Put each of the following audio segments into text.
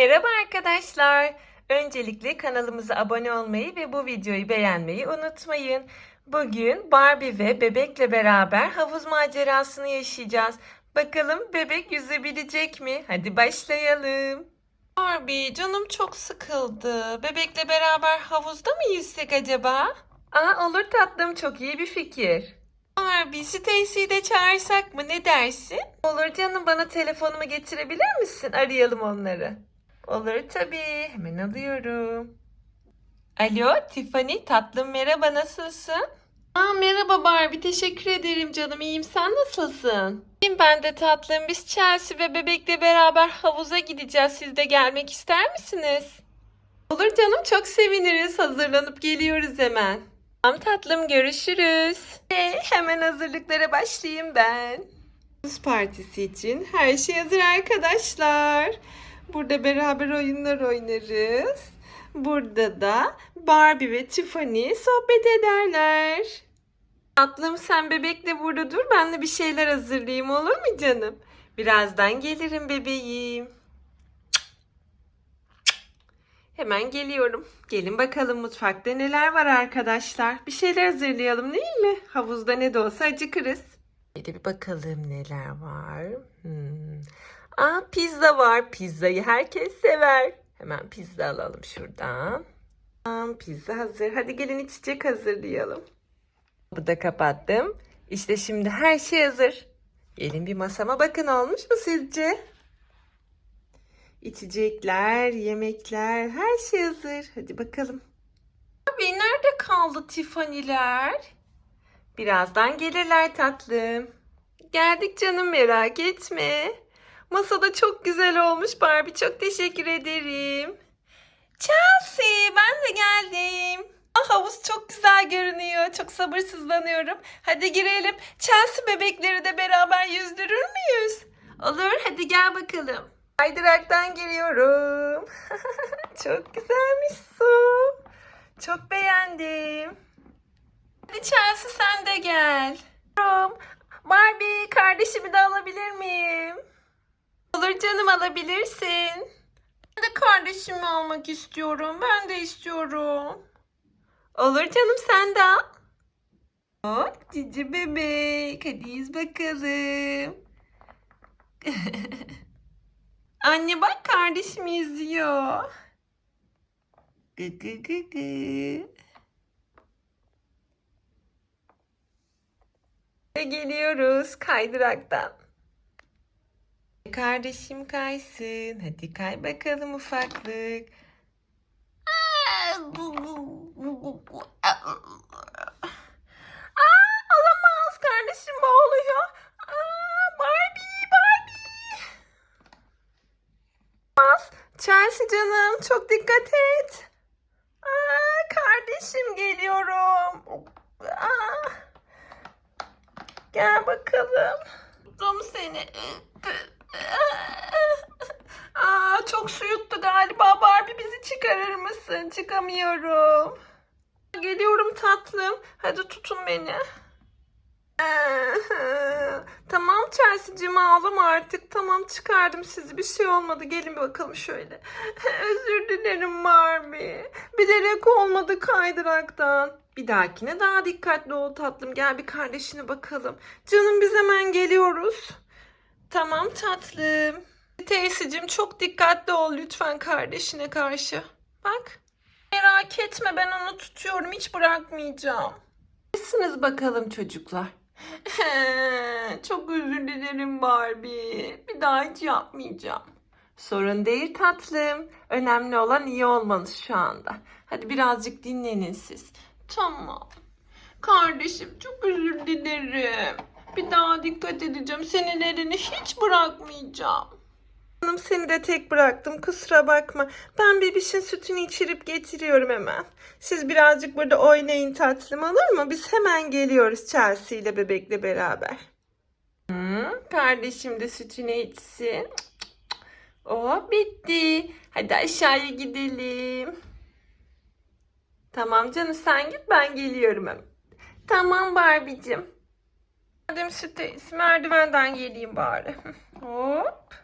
Merhaba arkadaşlar. Öncelikle kanalımıza abone olmayı ve bu videoyu beğenmeyi unutmayın. Bugün Barbie ve bebekle beraber havuz macerasını yaşayacağız. Bakalım bebek yüzebilecek mi? Hadi başlayalım. Barbie canım çok sıkıldı. Bebekle beraber havuzda mı yüzsek acaba? Aa, olur tatlım çok iyi bir fikir. Barbie Stacy'yi de çağırsak mı ne dersin? Olur canım bana telefonumu getirebilir misin? Arayalım onları. Olur tabii. Hemen alıyorum. Alo Tiffany tatlım merhaba nasılsın? Aa, merhaba Barbie teşekkür ederim canım iyiyim sen nasılsın? İyiyim ben de tatlım biz Chelsea ve bebekle beraber havuza gideceğiz siz de gelmek ister misiniz? Olur canım çok seviniriz hazırlanıp geliyoruz hemen. Tamam tatlım görüşürüz. Ee, hemen hazırlıklara başlayayım ben. Havuz partisi için her şey hazır arkadaşlar. Burada beraber oyunlar oynarız. Burada da Barbie ve Tiffany sohbet ederler. Tatlım sen bebekle burada dur ben de bir şeyler hazırlayayım olur mu canım? Birazdan gelirim bebeğim. Hemen geliyorum. Gelin bakalım mutfakta neler var arkadaşlar. Bir şeyler hazırlayalım değil mi? Havuzda ne de olsa acıkırız. Bir de bir bakalım neler var. Hmm. Aa pizza var. Pizzayı herkes sever. Hemen pizza alalım şuradan. Tamam pizza hazır. Hadi gelin içecek hazırlayalım. Bu da kapattım. İşte şimdi her şey hazır. Gelin bir masama bakın olmuş mu sizce? İçecekler, yemekler, her şey hazır. Hadi bakalım. Abi nerede kaldı Tiffany'ler? Birazdan gelirler tatlım. Geldik canım merak etme. Masada çok güzel olmuş Barbie. Çok teşekkür ederim. Chelsea ben de geldim. Ah, havuz çok güzel görünüyor. Çok sabırsızlanıyorum. Hadi girelim. Chelsea bebekleri de beraber yüzdürür müyüz? Olur hadi gel bakalım. Kaydıraktan giriyorum. çok güzelmiş su. Çok beğendim. Hadi Chelsea sen de gel. Barbie kardeşimi de alabilir miyim? Olur canım alabilirsin. Ben de kardeşimi almak istiyorum. Ben de istiyorum. Olur canım sen de al. Hop cici bebek. Hadi yüz bakalım. Anne bak kardeşim yüzüyor. Gı gı gı gı. Ve geliyoruz kaydıraktan. Kardeşim kaysın. Hadi kay bakalım ufaklık. Aa, olamaz kardeşim boğuluyor. Aa, Barbie, Barbie. Olamaz. Chelsea canım çok dikkat et. Aa, kardeşim geliyorum. Aa, gel bakalım. Tuttum seni. Aa, çok su yuttu galiba. Barbie bizi çıkarır mısın? Çıkamıyorum. Geliyorum tatlım. Hadi tutun beni. Tamam Chelsea'cim ağlama artık. Tamam çıkardım sizi. Bir şey olmadı. Gelin bakalım şöyle. Özür dilerim Barbie. Bilerek olmadı kaydıraktan. Bir dahakine daha dikkatli ol tatlım. Gel bir kardeşine bakalım. Canım biz hemen geliyoruz. Tamam tatlım. Teyzeciğim çok dikkatli ol lütfen kardeşine karşı. Bak. Merak etme ben onu tutuyorum hiç bırakmayacağım. Nasılsınız bakalım çocuklar? çok özür dilerim Barbie. Bir daha hiç yapmayacağım. Sorun değil tatlım. Önemli olan iyi olmanız şu anda. Hadi birazcık dinlenin siz. Tamam. Kardeşim çok özür dilerim. Bir daha dikkat edeceğim. Senin elini hiç bırakmayacağım. Hanım seni de tek bıraktım kusura bakma. Ben bebişin sütünü içirip getiriyorum hemen. Siz birazcık burada oynayın tatlım olur mu? Biz hemen geliyoruz Chelsea ile bebekle beraber. Hı, kardeşim de sütünü içsin. Oh bitti. Hadi aşağıya gidelim. Tamam canım sen git ben geliyorum hemen. Tamam Barbie'cim. Madem sütü merdivenden geleyim bari. Hop.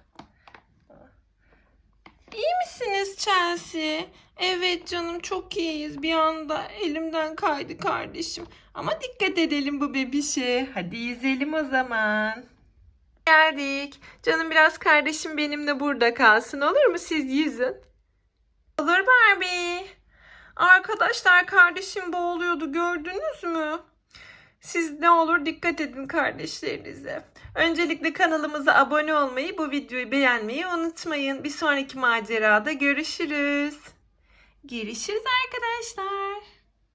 İyi misin? Chelsea. Evet canım çok iyiyiz. Bir anda elimden kaydı kardeşim. Ama dikkat edelim bu bebişe. Hadi yüzelim o zaman. Geldik. Canım biraz kardeşim benimle burada kalsın olur mu? Siz yüzün. Olur Barbie. Arkadaşlar kardeşim boğuluyordu gördünüz mü? Siz ne olur dikkat edin kardeşlerinize. Öncelikle kanalımıza abone olmayı, bu videoyu beğenmeyi unutmayın. Bir sonraki macerada görüşürüz. Görüşürüz arkadaşlar.